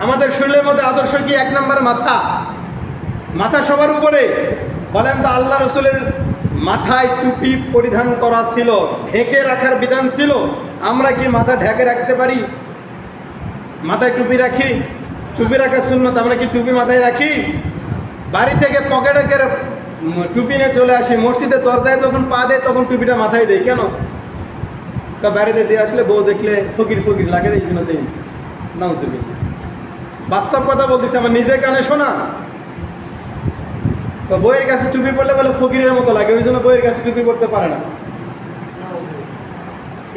আমাদের শরীরের মধ্যে আদর্শ কি? এক নম্বর মাথা। মাথা সবার উপরে। বলেন তো আল্লাহ রসুলের মাথায় টুপি পরিধান করা ছিল ঢেকে রাখার বিধান ছিল আমরা কি মাথা ঢেকে রাখতে পারি? মাথায় টুপি রাখি? টুপি রাখার শূন্যত আমরা কি টুপি মাথায় রাখি? বাড়ি থেকে পকেটে উম, টুপি নিয়ে চলে আসি মসজিদে দরজায় যখন পা দেয় তখন টুপিটা মাথায় দেয় কেন? বাড়িতে দিয়ে আসলে বউ দেখলে ফকির ফকির লাগে এই জন্য দেই নাউজুবিল্লাহ। বাস্তব কথা বলতেছি আমার নিজের কানে শোনা। তো বইয়ের কাছে টুপি পড়লে বলে ফকিরের মতো লাগে ওই জন্য বইয়ের কাছে টুপি পড়তে পারে না।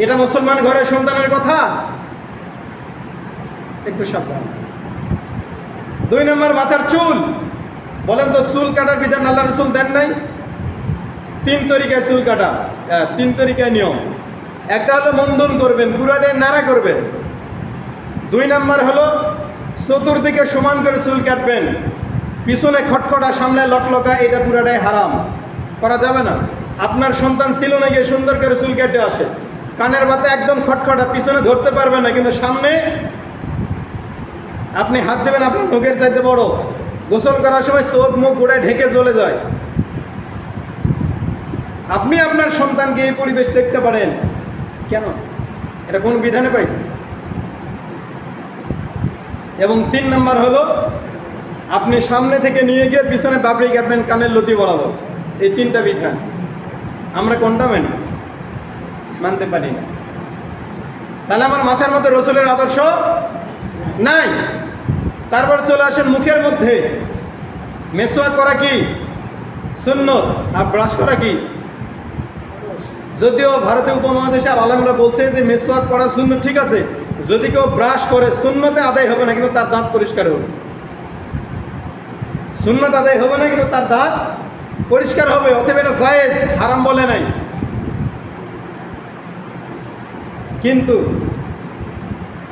এটা মুসলমান ঘরের সন্তানের কথা? একটু সাবধান। দুই নম্বর মাথার চুল। বলেন তো চুল কাটার বিধান আল্লাহ রসুল দেন নাই? তিন তরিকায় চুল কাটা হ্যাঁ, তিন তরিকায় নিয়ম। একটা হলো মন্দন করবেন পুরাটাই নাড়া করবেন। দুই নাম্বার হলো চতুর্দিকে সমান করে চুল কাটবেন। পিছনে খটখটা, সামনে লকলকা, এটা পুরাটাই হারাম। করা যাবে না। আপনার সন্তান ছিল নাকি সুন্দর করে চুল কেটে আসে। কানের বাতে একদম খটখটা, পিছনে ধরতে পারবেন না, কিন্তু সামনে আপনি হাত দেবেন আপনার মুখের চাইতে বড়। গোসল করার সময় চোখ, মুখ গোড়ায় ঢেকে চলে যায়। আপনি আপনার সন্তানকে এই পরিবেশ দেখতে পারেন। কেন? এটা কোন বিধানে পাইছে এবং তিন নম্বর হলো, আপনি সামনে থেকে নিয়ে গিয়ে পিছনে বাবরি কাটবেন, কানের লতি বরাবর। এই তিনটা বিধান। আমরা কোনটা মানি? মানতে পারি না। তাহলে আমার মাথার মধ্যে রসুলের আদর্শ নাই। তারপর চলে আসেন মুখের মধ্যে। মেসোয়াক করা কি? সুন্নত। আর ব্রাশ করা কি? যদিও ভারতীয় উপমহাদেশে আর আলমরা বলছে যে মেসওয়াক করা শূন্য ঠিক আছে যদি কেউ ব্রাশ করে শূন্যতে আদায় হবে না, কিন্তু তার দাঁত পরিষ্কার হবে। শূন্যত আদায় হবে না, কিন্তু তার দাঁত পরিষ্কার হবে অথবা এটা জায়েজ, হারাম বলে নাই। কিন্তু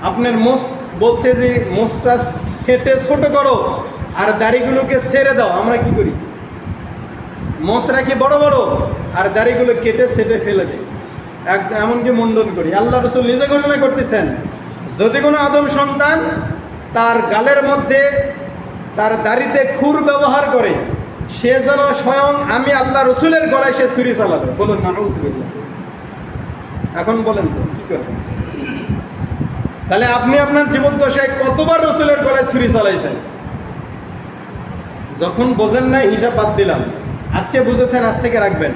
আপনার মোস্ট বলছে যে মোস্টটা সেটে ছোট করো, আর দাড়িগুলোকে ছেড়ে দাও। আমরা কি করি? মোষ রাখি বড় বড়, আর দাড়িগুলো কেটে সেটে ফেলে দিই। এক এমনকি মুন্ডন করি। আল্লাহ রসুল নিজে ঘোষণা করতেছেন যদি কোনো আদম সন্তান তার গালের মধ্যে তার দাড়িতে খুর ব্যবহার করে, সে যেন স্বয়ং আমি আল্লাহ রসুলের গলায় সে ছুরি চালাবে। বলুন না এখন বলেন তো, কি করবেন? তাহলে আপনি আপনার জীবন দশায় কতবার রসুলের গলায় ছুরি চালাইছেন? যখন বোঝেন নাই, হিসাব বাদ দিলাম। আজকে বুঝেছেন, আজ থেকে রাখবেন।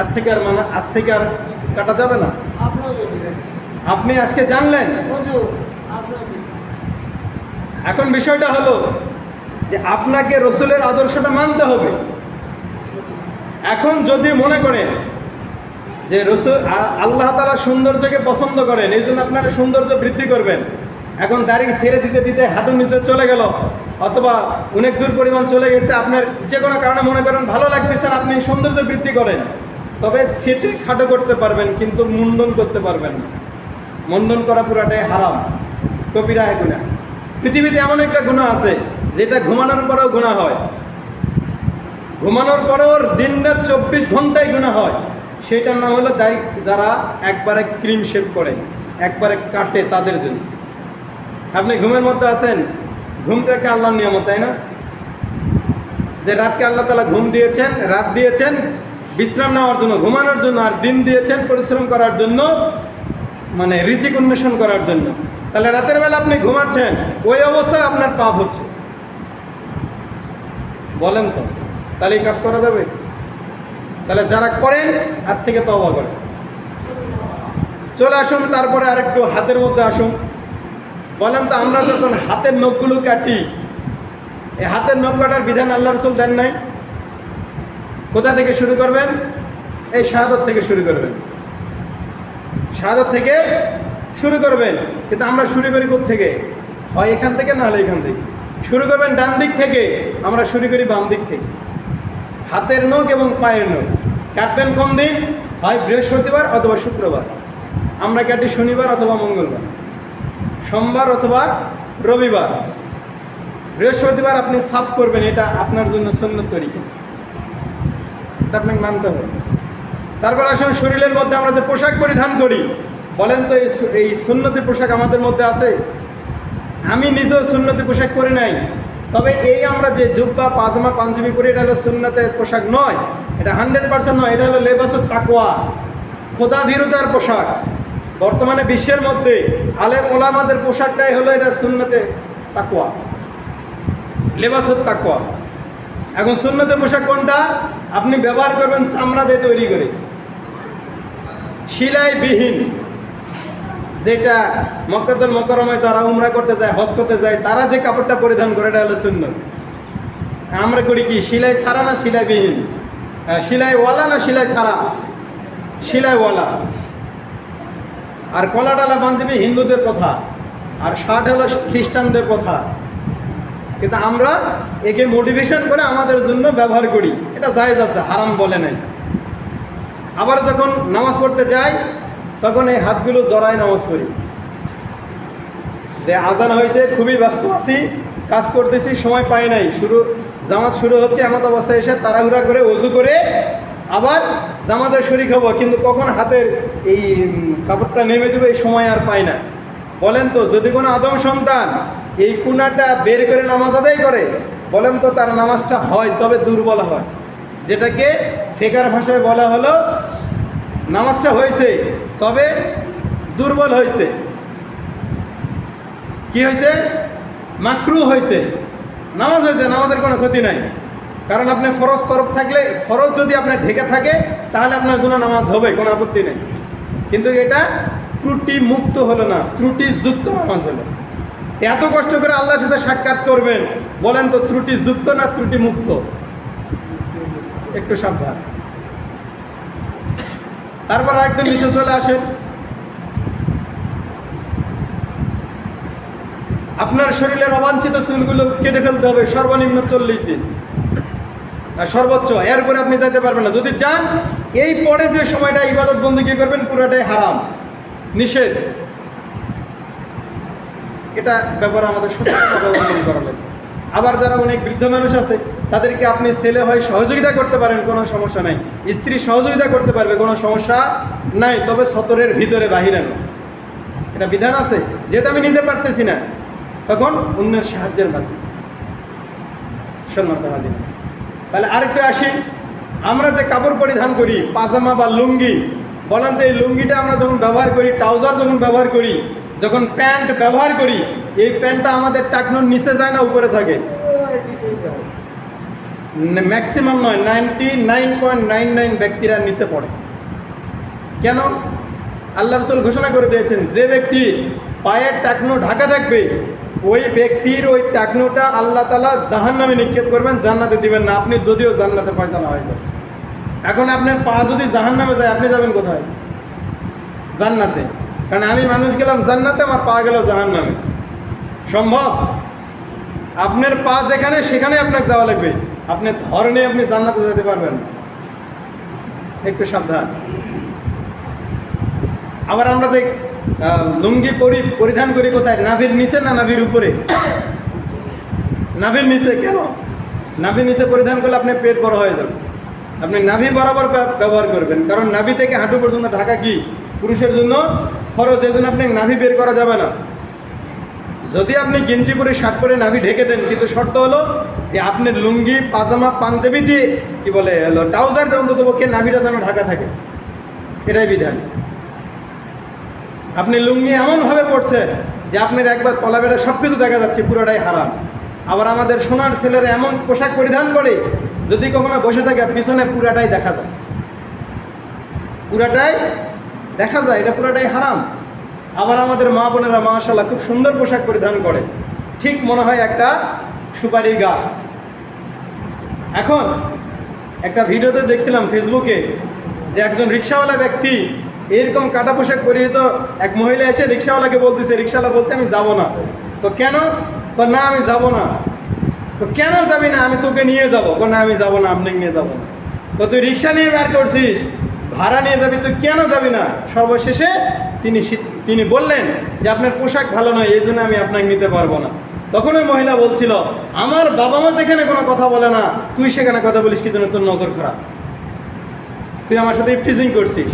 আজ থেকে আর মানে আজ থেকে আর কাটা যাবে না? আপনি আজকে জানলেন? এখন বিষয়টা হলো যে আপনাকে রসুলের আদর্শটা মানতে হবে। এখন যদি মনে করেন যে রসুল আল্লাহ তালা সৌন্দর্যকে পছন্দ করেন এই জন্য আপনারা সৌন্দর্য বৃদ্ধি করবেন। এখন দাড়ি ছেড়ে দিতে দিতে হাঁটুর নিচে চলে গেল অথবা অনেক দূর পরিমাণ চলে গেছে আপনার যে কোনো কারণে মনে করেন ভালো লাগতেছেন আপনি সৌন্দর্য বৃদ্ধি করেন। তবে সেটি খাটো করতে পারবেন কিন্তু মুন্ডন করতে পারবেন না। মুন্ডন করা পুরাটাই হারাম। কপিরা গুণা পৃথিবীতে এমন একটা গুণা আছে, যেটা ঘুমানোর পরেও গুণা হয়। ঘুমানোর পরেও দিন রাত চব্বিশ ঘন্টায় গুণা হয়। সেটার নাম হলো দাড়ি যারা একবারে ক্রিম শেভ করে, একবারে কাটে তাদের জন্য। আপনি ঘুমের মধ্যে আছেন, ঘুম থেকে আল্লাহর নিয়মত, তাই না? যে রাতকে আল্লাহ তালা ঘুম দিয়েছেন, রাত দিয়েছেন, বিশ্রাম নেওয়ার জন্য, ঘুমানোর জন্য, আর দিন দিয়েছেন পরিশ্রম করার জন্য মানে রিজিক উন্মেষণ করার জন্য। তাহলে রাতের বেলা আপনি ঘুমাচ্ছেন, ওই অবস্থায় আপনার পাপ হচ্ছে বলেন তো, তাহলে এই কাজ করা যাবে? তাহলে যারা করেন, আজ থেকে তবা করেন। চলে আসুন, তারপরে আরেকটু হাতের মধ্যে আসুন। বলেন তো, আমরা যখন হাতের নখগুলো কাটি, এই হাতের নখ কাটার বিধান আল্লাহ রসুল দেন নাই? কোথা থেকে শুরু করবেন? এই শাহাদত থেকে শুরু করবেন। শাহাদত থেকে শুরু করবেন। কিন্তু আমরা শুরু করি থেকে হয় এখান থেকে না হলে এখান থেকে? শুরু করবেন ডান দিক থেকে, আমরা শুরু করি বাম দিক থেকে। হাতের নখ এবং পায়ের নখ। কাটবেন কোন দিন? হয় বৃহস্পতিবার অথবা শুক্রবার। আমরা কাটি শনিবার অথবা মঙ্গলবার। সোমবার অথবা রবিবার। বৃহস্পতিবার আপনি সাফ করবেন, এটা আপনার জন্য সুন্নত তরিকা। এটা আপনাকে মানতে হবে। তারপর আসুন, শরীরের মধ্যে আমরা যে পোশাক পরিধান করি, বলেন তো এই সুন্নতি পোশাক আমাদের মধ্যে আছে? আমি নিজেও সুন্নতি পোশাক পরে নাই। তবে এই আমরা যে জুব্বা, পাজামা, পাঞ্জাবি পরি, এটা হলো সুন্নতের পোশাক নয়, এটা হান্ড্রেড পার্সেন্ট নয়, এটা হলো লেবাসুর তাকোয়া খোদা বিরোধার পোশাক। বর্তমানে বিশ্বের মধ্যে আলেম ওলামাদের পোশাকটাই হলো এটা সুন্নতে তাকোয়া লেবাসুর তাকোয়া এখন সুন্নতের পোশাক কোনটা? আপনি ব্যবহার করবেন চামড়া দিয়ে তৈরি করে। শিলাইবিহীন যেটা মক্কাতুল মকরমায় তারা উমরা করতে যায়, হজ করতে যায়, তারা যে কাপড়টা পরিধান করে, এটা হলো শূন্য আমরা করি কি, সিলাই ছাড়া না সিলাইবিহীন? সিলাইওয়ালা না সিলাই ছাড়া? সিলাইওয়ালা। আর কলা ডালা পাঞ্জাবি হিন্দুদের কথা আর শার্ট হলো খ্রিস্টানদের কথা কিন্তু আমরা একে মোটিভেশন করে আমাদের জন্য ব্যবহার করি। এটা জায়েজ আছে, হারাম বলে নাই। আবার যখন নামাজ পড়তে যাই, তখন এই হাতগুলো জড়ায় নামাজ পড়ি। যে আজান হয়েছে, খুবই ব্যস্ত আছি, কাজ করতেছি, সময় পাই নাই। শুরু, জামাত শুরু হচ্ছে, এমন অবস্থায় এসে তাড়াহুড়া করে, অজু করে আবার জামাতের শরিক হব। কিন্তু কখন হাতের এই কাপড়টা নেমে দেবে, এই সময় আর পাই না। বলেন তো, যদি কোনো আদম সন্তান এই কুনাটা বের করে নামাজ আদায় করে, বলেন তো তার নামাজটা হয়, তবে দুর্বল হয়। যেটাকে ফেকার ভাষায় বলা হলো, নামাজটা হয়েছে, তবে দুর্বল হয়েছে। কি হয়েছে? মাকরু হয়েছে। নামাজ হয়েছে, নামাজের কোনো ক্ষতি নাই। কারণ আপনি ফরজ তরফ থাকলে, ফরজ যদি আপনার ঢেকে থাকে, তাহলে আপনার জন্য নামাজ হবে, কোনো আপত্তি নেই। কিন্তু এটা ত্রুটি মুক্ত হলো না ত্রুটি যুক্ত নামাজ হলো। এত কষ্ট করে আল্লাহর সাথে সাক্ষাৎ করবেন, বলেন তো ত্রুটি যুক্ত না ত্রুটি মুক্ত? একটু সাবধান। তারপর আরেকটা নিচে চলে আসেন। আপনার শরীরের অবাঞ্ছিত চুলগুলো কেটে ফেলতে হবে, সর্বনিম্ন চল্লিশ দিন। সর্বোচ্চ, এরপরে আপনি যেতে পারবেন না। যদি চান, এই পরে যে সময়টা ইবাদত বন্দী করবেন, পুরোটাই হারাম। নিষেধ। এটা ব্যাপারে আমাদের সচেতনতা অবলম্বন করা লাগবে আবার যারা অনেক বৃদ্ধ মানুষ আছে, তাদেরকে আপনি ছেলে হয়ে সহযোগিতা করতে পারেন, কোনো সমস্যা নাই। স্ত্রী সহযোগিতা করতে পারবে, কোনো সমস্যা নাই, তবে সতরের ভিতরে বাহিরে নয় এটা বিধান আছে? যেহেতু আমি নিজে পারতেছি না, তখন অন্যের সাহায্যের মাধ্যমে। সম্মানিত হাজির। তাহলে আরেকটু আসি। আমরা যে কাপড় পরিধান করি, পাজামা বা লুঙ্গি, বলেন তো এই লুঙ্গিটা আমরা যখন ব্যবহার করি, ট্রাউজার যখন ব্যবহার করি যখন প্যান্ট ব্যবহার করি, এই প্যান্টটা আমাদের টাকনোর নিচে যায় না, উপরে থাকে। ম্যাক্সিমাম নয়, ninety nine point nine nine ব্যক্তিরা নিচে পড়ে। কেন? আল্লাহ রসুল ঘোষণা করে দিয়েছেন, যে ব্যক্তি পায়ের টাকনো ঢাকা থাকবে, ওই ব্যক্তির ওই টাকনোটা আল্লাহ তালা জাহান নামে নিক্ষেপ করবেন, জান্নাতে দিবেন না। আপনি যদিও জান্নাতে ফয়সালা হয়ে যান এখন আপনার পা যদি জাহান নামে যায়, আপনি যাবেন কোথায়? জান্নাতে। কারণ আমি মানুষ গেলাম জান্নাতে, আমার পা গেল জাহান নামে সম্ভব? আপনার পা যেখানে সেখানে আপনাকে যাওয়া লাগবে। আপনি ধরনে আপনি জান্নাতে যেতে পারবেন। একটু সাবধান। আবার আমরা দেখ লুঙ্গি পরি, পরিধান করি কোথায়? নাভির নিচে না নাভির উপরে? নাভির নিচে কেন? নাভির নিচে পরিধান করলে আপনার পেট বড় হয়ে যাবে। আপনি নাভি বরাবর ব্যবহার করবেন। কারণ নাভি থেকে হাঁটু পর্যন্ত ঢাকা কি? পুরুষের জন্য ফরজ, এই জন্য আপনি নাভি বের করা যাবে না। যদি আপনি গেঞ্জি পরে, শার্ট পরে নাভি ঢেকে দেন, কিন্তু শর্ত হলো যে আপনি লুঙ্গি, পাজামা, পাঞ্জাবি দিয়ে, কি বলে, হলো ট্রাউজার দিয়ে অন্তত পক্ষে নাভিটা যেন ঢাকা থাকে। এটাই বিধান। আপনি লুঙ্গি এমনভাবে পড়ছে যে আপনার একবার তলাবেড়া সব কিছু দেখা যাচ্ছে, পুরোটাই হারাম। আবার আমাদের সোনার ছেলেরা এমন পোশাক পরিধান করে, যদি কখনো বসে থাকে, পিছনে পুরাটাই দেখা যায়। পুরাটাই দেখা যায় এটা পুরোটাই হারাম। আবার আমাদের মা বোনেরা মাশাল্লাহ খুব সুন্দর পোশাক পরিধান করে। ঠিক মনে হয় একটা সুপারির গাছ। এখন একটা ভিডিওতে দেখছিলাম ফেসবুকে যে একজন রিক্সাওয়ালা ব্যক্তি এরকম কাটা পোশাক পরিয়ে তো এক মহিলা এসে রিক্সাওয়ালাকে বলতেছে, রিক্সাওয়ালা বলছে, আমি যাব না। তো কেন? না, আমি যাব না। তো কেন যাবি না? আমি তোকে নিয়ে যাব। না, আমি যাব না আপনাকে নিয়ে যাব না। তো তুই রিক্সা নিয়ে বের করছিস। ভাড়া নিয়ে যাবি, তুই কেন যাবি না? সর্বশেষে তিনি তিনি বললেন যে, আপনার পোশাক ভালো নয়, এই জন্য আমি আপনাকে নিতে পারব না। তখন ওই মহিলা বলছিল, আমার বাবা মা যেখানে কোনো কথা বলে না, তুই সেখানে কথা বলিস কি জন্য তোর নজর খারাপ? তুই আমার সাথে ইফটিজিং করছিস।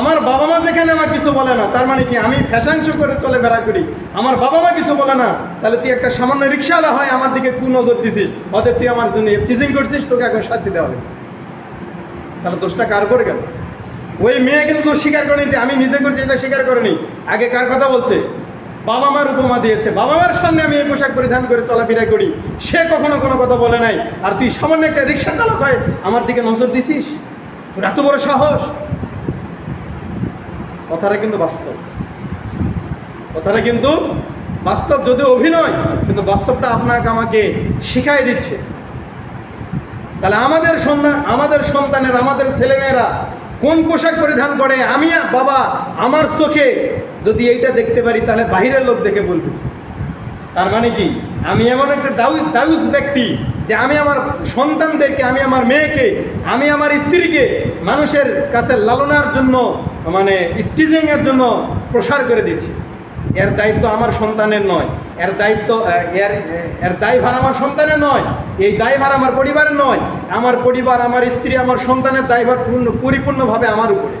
আমার বাবা মা যেখানে আমার কিছু বলে না, তার মানে কি আমি ফ্যাশন শো করে চলে বেড়া করি? আমার বাবা মা কিছু বলে না, তাহলে তুই একটা সামান্য রিক্সাওয়ালা হয় আমার দিকে কু নজর দিছিস? অতএব তুই আমার জন্য টিজিং করছিস, তোকে এখন শাস্তি দেওয়া হবে। তাহলে দোষটা কার করে গেল? ওই মেয়ে কিন্তু স্বীকার করেনি যে আমি নিজে করছি, এটা স্বীকার করেনি। আগে কার কথা বলছে? বাবা মার উপমা দিয়েছে। বাবা মার সামনে আমি এই পোশাক পরিধান করে চলাফেরা করি। সে কখনো কোনো কথা বলে নাই। আর তুই সামান্য একটা রিক্সা চালক হয় আমার দিকে নজর দিছিস? তোর এত বড় সাহস? কথাটা কিন্তু বাস্তব। কথাটা কিন্তু বাস্তব যদি অভিনয়, কিন্তু বাস্তবটা আপনাকে আমাকে শিখাই দিচ্ছে। তাহলে আমাদের সন্তান, আমাদের সন্তানের, আমাদের ছেলেমেয়েরা কোন পোশাক পরিধান করে? আমি বাবা, আমার চোখে যদি এইটা দেখতে পারি, তাহলে বাহিরের লোক দেখে বলবে। তার মানে কি? আমি এমন একটা দাউস দাউস ব্যক্তি যে আমি আমার সন্তানদেরকে, আমি আমার মেয়েকে, আমি আমার স্ত্রীকে মানুষের কাছে লালনার জন্য মানে ইফটিজিংয়ের জন্য প্রসার করে দিচ্ছি এর দায়িত্ব আমার সন্তানের নয়। এর দায়িত্ব এর এর দায়ভার আমার সন্তানের নয়। এই দায়ভার আমার পরিবারের নয়। আমার পরিবার, আমার স্ত্রী, আমার সন্তানের দায়ভার পূর্ণ, পরিপূর্ণভাবে আমার উপরে।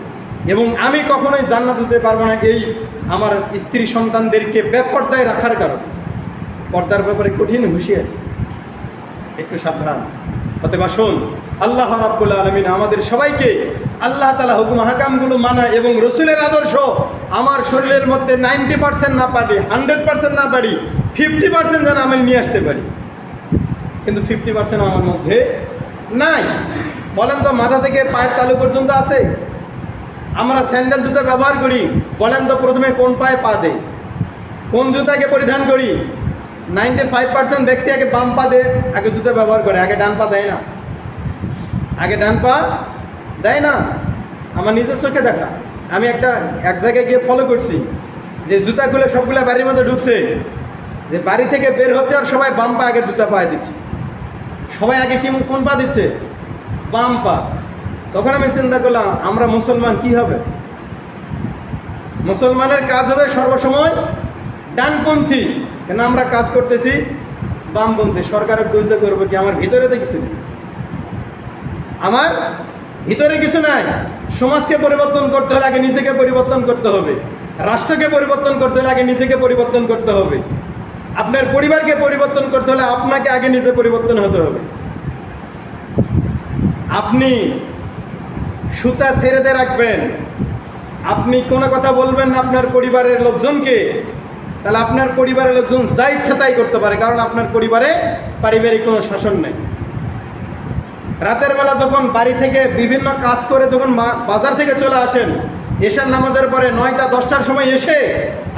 এবং আমি কখনোই জান্নাত হতে পারব না এই আমার স্ত্রী সন্তানদেরকে বেপর্দায় রাখার কারণে। পর্দার ব্যাপারে কঠিন হুঁশিয়ার। একটু সাবধান। অতএব আসুন, আল্লাহ রাব্বুল আলমিন আমাদের সবাইকে আল্লাহ তালা হুকুম হাকামগুলো মানা এবং রসুলের আদর্শ আমার শরীরের মধ্যে নাইনটি পার্সেন্ট না পারি, হান্ড্রেড পার্সেন্ট না পারি, ফিফটি পার্সেন্ট যেন আমি নিয়ে আসতে পারি। কিন্তু ফিফটি পার্সেন্ট আমার মধ্যে নাই। বলেন তো, মাথা থেকে পায়ের তালু পর্যন্ত আছে? আমরা স্যান্ডেল জুতা ব্যবহার করি। বলেন তো, প্রথমে কোন পায়ে পা দেয় কোন জুতাকে পরিধান করি? নাইনটি ফাইভ পার্সেন্ট ব্যক্তি আগে বাম পা দেয়, আগে জুতো ব্যবহার করে, আগে ডান পা দেয় না। আগে ডান পা দেয় না। আমার নিজের চোখে দেখা। আমি একটা, এক জায়গায় গিয়ে ফলো করছি, যে জুতাগুলো সবগুলো বাড়ির মধ্যে ঢুকছে, যে বাড়ি থেকে বের হচ্ছে আর সবাই বাম পা আগে জুতা পায়ে দিচ্ছে। সবাই আগে কি কোন পা দিচ্ছে? বাম পা। তখন আমি চিন্তা করলাম, আমরা মুসলমান কি হবে? মুসলমানের কাজ হবে সর্বসময় ডানপন্থী। কেন আমরা কাজ করতেছি বামপন্থী সরকারের বুঝতে করব কি? আমার ভিতরে তো কিছু নেই। আমার ভিতরে কিছু নাই। সমাজকে পরিবর্তন করতে হলে আগে নিজেকে পরিবর্তন করতে হবে। রাষ্ট্রকে পরিবর্তন করতে হলে আগে নিজেকে পরিবর্তন করতে হবে। আপনার পরিবারকে পরিবর্তন করতে হলে আপনাকে আগে নিজে পরিবর্তন হতে হবে। আপনি সুতা ছেড়ে দিয়ে রাখবেন। আপনি কোনো কথা বলবেন আপনার পরিবারের লোকজনকে। তাহলে আপনার পরিবারের লোকজন যা ইচ্ছা তাই করতে পারে, কারণ আপনার পরিবারে পারিবারিক কোনো শাসন নেই। রাতের বেলা যখন বাড়ি থেকে বিভিন্ন কাজ করে যখন বাজার থেকে চলে আসেন, এশার নামাজের পরে নয়টা, দশটার সময় এসে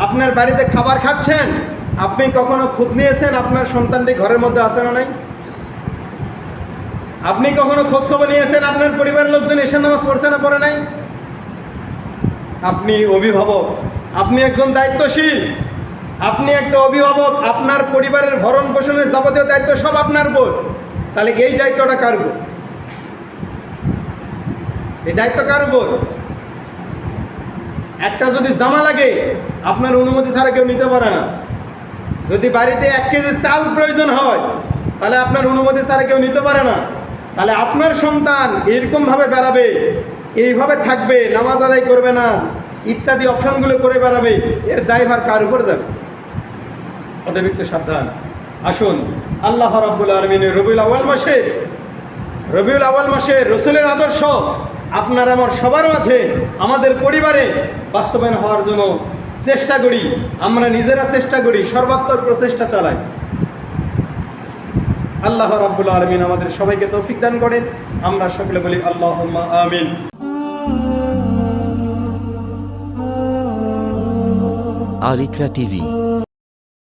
আপনার বাড়িতে খাবার খাচ্ছেন, আপনি কখনো খোঁজ নিয়েছেন আপনার সন্তানটি ঘরের মধ্যে আছে না নাই? আপনি কখনো খোঁজ খবর নিয়েছেন আপনার পরিবারের লোকজন এশার নামাজ পড়ছে না, পড়ে নাই? আপনি অভিভাবক, আপনি একজন দায়িত্বশীল আপনি একটা অভিভাবক, আপনার পরিবারের ভরণ পোষণের যাবতীয় দায়িত্ব সব আপনার উপর। তাহলে এই দায়িত্বটা কার উপর? এই দায়িত্ব কার উপর? একটা যদি জামা লাগে, আপনার অনুমতি ছাড়া কেউ নিতে পারে না। যদি বাড়িতে এক কেজি চাল প্রয়োজন হয়, তাহলে আপনার অনুমতি ছাড়া কেউ নিতে পারে না। তাহলে আপনার সন্তান এরকমভাবে বেড়াবে, এইভাবে থাকবে, নামাজ আদায় করবে না, ইত্যাদি অপশনগুলো করে বেড়াবে, এর দায়ভার কার উপর যাবে? অতিরিক্ত সাবধান। আসুন, আল্লাহ রাব্বুল আলমিনের রবিউল আওয়াল মাসে, রবিউল আওয়াল মাসে রসুলের আদর্শ আপনার আমার সবার মাঝে আমাদের পরিবারে বাস্তবায়ন হওয়ার জন্য চেষ্টা করি, আমরা নিজেরা চেষ্টা করি, সর্বাত্মক প্রচেষ্টা চালাই। আল্লাহ রাব্বুল আলমিন আমাদের সবাইকে তৌফিক দান করেন, আমরা সকলে বলি আল্লাহ আমিন। আরিকরা টিভি